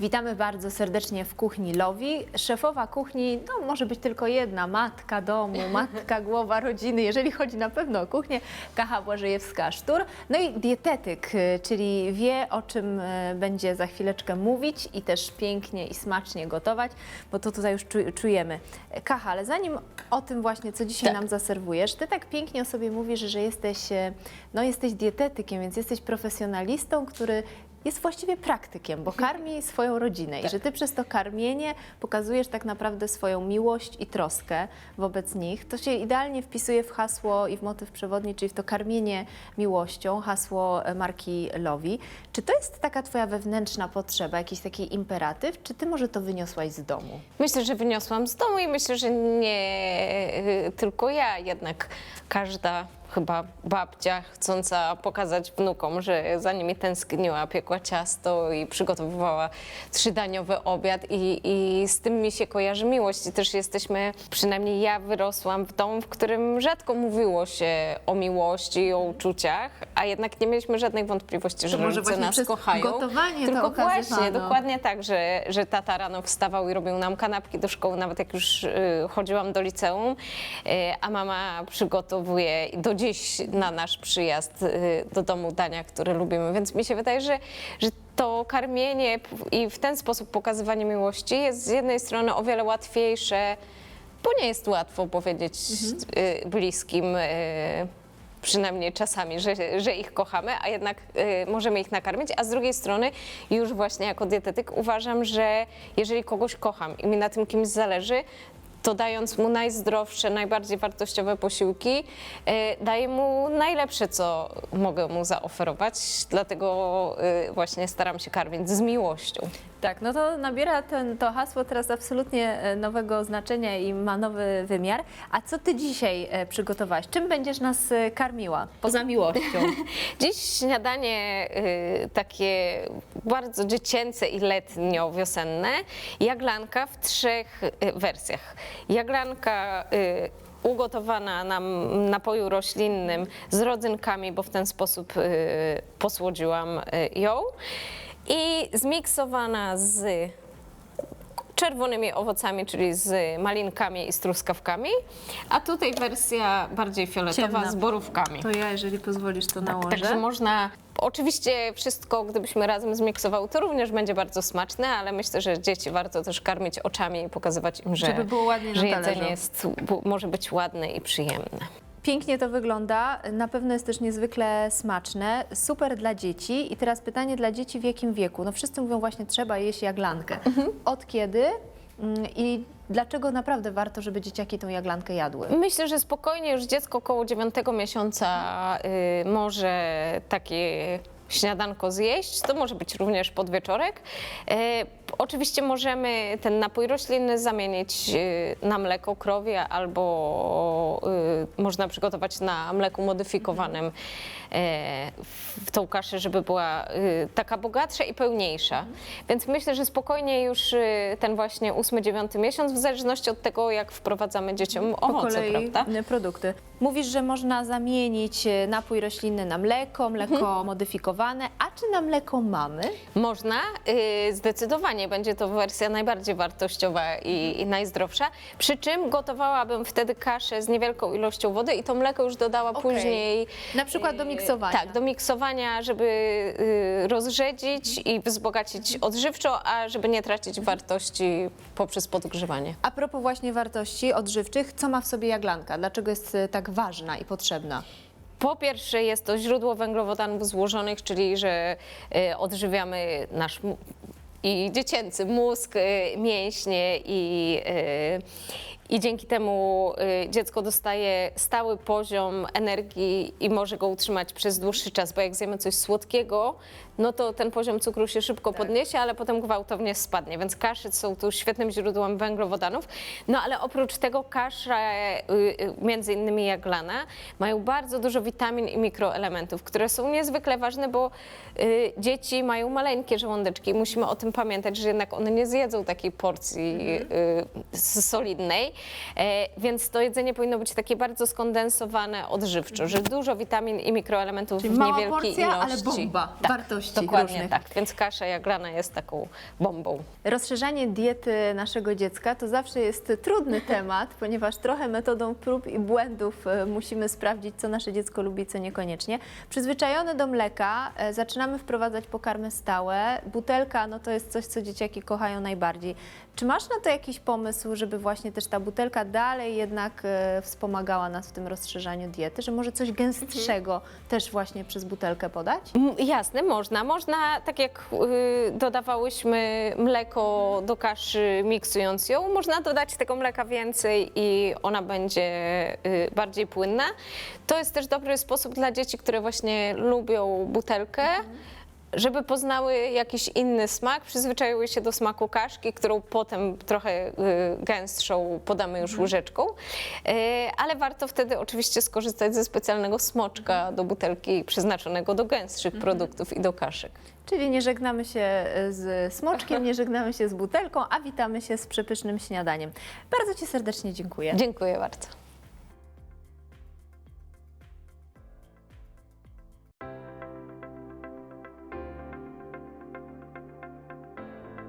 Witamy bardzo serdecznie w kuchni Lowi. Szefowa kuchni, no może być tylko jedna, matka domu, matka głowa rodziny, jeżeli chodzi na pewno o kuchnię, Kacha Błażejewska-Sztur. No i dietetyk, y, czyli wie o czym y, będzie za chwileczkę mówić i też pięknie i smacznie gotować, bo to tutaj już czu- czujemy. Kacha, ale zanim o tym właśnie, co dzisiaj Tak. nam zaserwujesz, ty tak pięknie o sobie mówisz, że jesteś, e, no jesteś dietetykiem, więc jesteś profesjonalistą, który jest właściwie praktykiem, bo karmi swoją rodzinę i że ty przez to karmienie pokazujesz tak naprawdę swoją miłość i troskę wobec nich. To się idealnie wpisuje w hasło i w motyw przewodni, czyli w to karmienie miłością, hasło e, marki Lowi. Czy to jest taka twoja wewnętrzna potrzeba, jakiś taki imperatyw, czy ty może to wyniosłaś z domu? Myślę, że wyniosłam z domu i myślę, że nie y, tylko ja, jednak każda chyba babcia chcąca pokazać wnukom, że za nimi tęskniła, piekła ciasto i przygotowywała trzydaniowy obiad i, i z tym mi się kojarzy miłość i też jesteśmy, przynajmniej ja wyrosłam w domu, w którym rzadko mówiło się o miłości i o uczuciach, a jednak nie mieliśmy żadnej wątpliwości, że może rodzice właśnie nas kochają. gotowanie to Tylko właśnie, okazywano. dokładnie tak, że, że tata rano wstawał i robił nam kanapki do szkoły, nawet jak już y, chodziłam do liceum, y, a mama przygotowuje do dziś na nasz przyjazd y, do domu dania, które lubimy. Więc mi się wydaje, że, że to karmienie i w ten sposób pokazywanie miłości jest z jednej strony o wiele łatwiejsze, bo nie jest łatwo powiedzieć y, bliskim. Y, przynajmniej czasami, że, że ich kochamy, a jednak y, możemy ich nakarmić, a z drugiej strony już właśnie jako dietetyk uważam, że jeżeli kogoś kocham i mi na tym kimś zależy, to dając mu najzdrowsze, najbardziej wartościowe posiłki, y, daję mu najlepsze, co mogę mu zaoferować. Dlatego y, właśnie staram się karmić z miłością. Tak, no to nabiera ten, to hasło teraz absolutnie e, nowego znaczenia i ma nowy wymiar. A co ty dzisiaj e, przygotowałaś? Czym będziesz nas e, karmiła? Poza miłością. Dziś śniadanie y, takie bardzo dziecięce i letnio-wiosenne. Jaglanka w trzech y, wersjach. Jaglanka y, ugotowana na napoju roślinnym z rodzynkami, bo w ten sposób posłodziłam ją. I zmiksowana z czerwonymi owocami, czyli z malinkami i z truskawkami. A tutaj wersja bardziej fioletowa Ciemna. z borówkami. To ja, jeżeli pozwolisz, to nałożę. Także można. Oczywiście wszystko, gdybyśmy razem zmiksowały, to również będzie bardzo smaczne, ale myślę, że dzieci warto też karmić oczami i pokazywać im, że, Żeby było ładnie na że talerzu. jedzenie jest, może być ładne i przyjemne. Pięknie to wygląda, na pewno jest też niezwykle smaczne, super dla dzieci. I teraz pytanie dla dzieci w jakim wieku? No wszyscy mówią właśnie trzeba jeść jaglankę. Od kiedy mm, i dlaczego naprawdę warto, żeby dzieciaki tą jaglankę jadły? Myślę, że spokojnie już dziecko około 9 miesiąca y, może takie śniadanko zjeść. To może być również podwieczorek. Y, oczywiście możemy ten napój roślinny zamienić y, na mleko krowie albo y, można przygotować na mleku modyfikowanym w tą kaszę, żeby była taka bogatsza i pełniejsza. Więc myślę, że spokojnie już ten właśnie 8-9 miesiąc, w zależności od tego, jak wprowadzamy dzieciom po owoce, kolei prawda? produkty. Mówisz, że można zamienić y, napój roślinny na mleko, mleko Mhm. modyfikowane, a czy na mleko mamy? Można, y, zdecydowanie będzie to wersja najbardziej wartościowa i, i najzdrowsza. Przy czym gotowałabym wtedy kaszę z niewielką ilością wody i to mleko już dodała Okej. później. Na przykład do y, miksowania. Tak, do miksowania, żeby y, rozrzedzić i wzbogacić odżywczo, a żeby nie tracić wartości poprzez podgrzewanie. A propos właśnie wartości odżywczych, co ma w sobie jaglanka? Dlaczego jest tak ważna i potrzebna? Po pierwsze jest to źródło węglowodanów złożonych, czyli że y, odżywiamy nasz i dziecięcy mózg, y, mięśnie i, y, i dzięki temu y, dziecko dostaje stały poziom energii i może go utrzymać przez dłuższy czas, bo jak zjemy coś słodkiego, no to ten poziom cukru się szybko podniesie, ale potem gwałtownie spadnie, więc kasze są tu świetnym źródłem węglowodanów. No ale oprócz tego kasze, y, y, między innymi jaglana, mają bardzo dużo witamin i mikroelementów, które są niezwykle ważne, bo dzieci mają maleńkie żołądeczki i musimy o tym pamiętać, że jednak one nie zjedzą takiej porcji s- solidnej, Więc to jedzenie powinno być takie bardzo skondensowane odżywczo, że dużo witamin i mikroelementów Czyli w mała niewielkiej porcja, ale ilości. bomba tak, wartości Dokładnie różnych. tak, więc kasza jaglana jest taką bombą. Rozszerzanie diety naszego dziecka to zawsze jest trudny temat, ponieważ trochę metodą prób i błędów e, musimy sprawdzić, co nasze dziecko lubi, co niekoniecznie. Przyzwyczajone do mleka e, zaczynamy wprowadzać pokarmy stałe. Butelka no to jest coś, co dzieciaki kochają najbardziej. Czy masz na to jakiś pomysł, żeby właśnie też ta butelka dalej jednak e, wspomagała nas w tym rozszerzaniu diety, że może coś gęstszego też właśnie przez butelkę podać? M, Jasne, można. Można, tak jak y, dodawałyśmy mleko do kaszy, miksując ją, można dodać tego mleka więcej i ona będzie y, bardziej płynna. To jest też dobry sposób dla dzieci, które właśnie lubią butelkę. Żeby poznały jakiś inny smak, przyzwyczaiły się do smaku kaszki, którą potem trochę y, gęstszą podamy już łyżeczką. Y, ale warto wtedy oczywiście skorzystać ze specjalnego smoczka do butelki przeznaczonego do gęstszych produktów i do kaszek. Czyli nie żegnamy się e, z smoczkiem, nie żegnamy się z butelką, a witamy się z przepysznym śniadaniem. Bardzo Ci serdecznie dziękuję. Dziękuję bardzo.